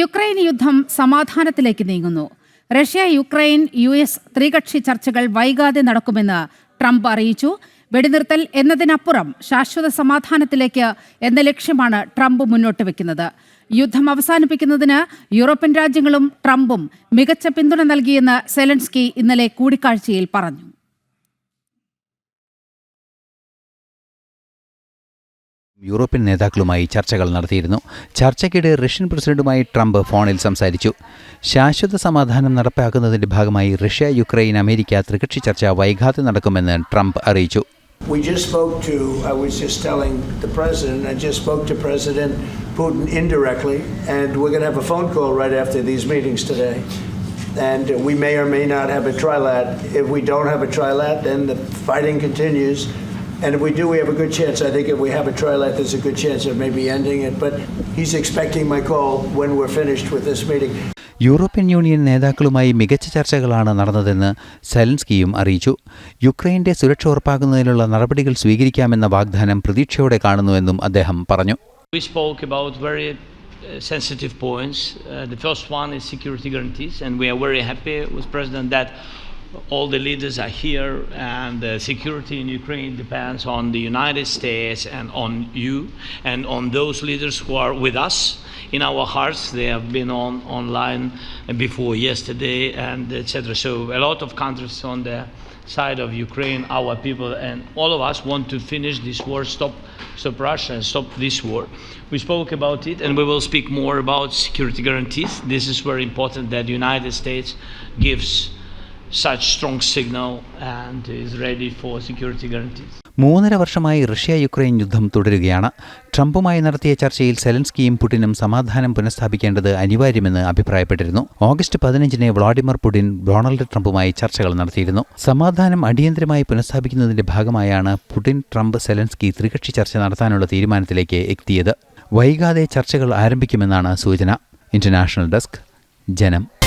Ukraine യുദ്ധം സമാധാനത്തിലേക്ക് നീങ്ങുന്നു. Russia Ukraine U S ത്രികക്ഷി ചർച്ചകൾ വൈകാതെ നടക്കുമെന്ന് ട്രംപ് അറിയിച്ചു. വെടിനിർത്തൽ എന്നതിനപ്പുറം ശാശ്വത സമാധാനത്തിലേക്ക് എന്ന ലക്ഷ്യമാണ് ട്രംപ് മുന്നോട്ട് വെക്കുന്നത്. യുദ്ധം അവസാനിപ്പിക്കുന്നതിന് യൂറോപ്യൻ രാജ്യങ്ങളും ട്രംപും മികച്ച പിന്തുണ നൽകിയെന്ന് സെലൻസ്കി ഇന്നലെ കൂടിക്കാഴ്ചയിൽ പറഞ്ഞു. യൂറോപ്യൻ നേതാക്കളുമായി ചർച്ചകൾ നടത്തിയിരുന്നു ചർച്ചയ്ക്കിടെ റഷ്യൻ പ്രസിഡന്റുമായി ട്രംപ് ഫോണിൽ സംസാരിച്ചു ശാശ്വത സമാധാനം നടപ്പാക്കുന്നതിന്റെ ഭാഗമായി റഷ്യ യുക്രൈൻ അമേരിക്ക ത്രികക്ഷി ചർച്ച വൈകാതെ നടക്കുമെന്ന് ട്രംപ് അറിയിച്ചു We just spoke to, I was just telling the president, I just spoke to President Putin indirectly, and we're going to have a phone call right after these meetings today. And we may or may not have a trilat. If we don't have a trilat, then the fighting continues. And if we do, we have a good chance. I think if we have a trial, there's a good chance of maybe ending it. But he's expecting my call when we're finished with this meeting. European union നേതാക്കളുമായി മികച്ച ചർച്ചകളാണ് നടന്നതെന്ന് സെലൻസ്കിയും അറിയിച്ചു യുക്രൈന്റെ സുരക്ഷ ഉറപ്പാക്കുന്നതിനുള്ള നടപടികൾ സ്വീകരിക്കാമെന്ന വാഗ്ദാനം പ്രതീക്ഷയോടെ കാണുന്നുവെന്നും അദ്ദേഹം പറഞ്ഞു We spoke about very uh, sensitive points. Uh, the first one is security guarantees, and we are very happy with President that all the leaders are here, and the security in Ukraine depends on the United States and on you, and on those leaders who are with us in our hearts. They have been on online before yesterday, and etc. So a lot of countries on the side of Ukraine, our people, and all of us want to finish this war, stop, stop Russia, and stop this war. We spoke about it, and we will speak more about security guarantees. This is very important that the United States gives such strong signal and is ready for security guarantees. മൂന്നര വർഷമായി Russia Ukraine യുദ്ധം തുടരുകയാണ്. ട്രംപുമായി നടത്തിയ ചർച്ചയിൽ സെലൻസ്കിയും പുടിനും സമാധാനം പുനഃസ്ഥാപിക്കേണ്ടത് അനിവാര്യമെന്ന് അഭിപ്രായപ്പെട്ടിരുന്നു. August പതിനഞ്ചിന് Vladimir Putin Donald ട്രംപുമായി ചർച്ചകൾ നടത്തിയിരുന്നു. സമാധാനം അടിയന്തരമായി പുനഃസ്ഥാപിക്കുന്നതിന്റെ ഭാഗമായാണ് പുടിൻ ട്രംപ് സെലൻസ്കി ത്രികക്ഷി ചർച്ച നടത്താനുള്ള തീരുമാനത്തിലേക്ക് എത്തിയത്. വൈകാതെ ചർച്ചകൾ ആരംഭിക്കുമെന്നാണ് സൂചന. ഇന്റർനാഷണൽ ഡെസ്ക് ജനം.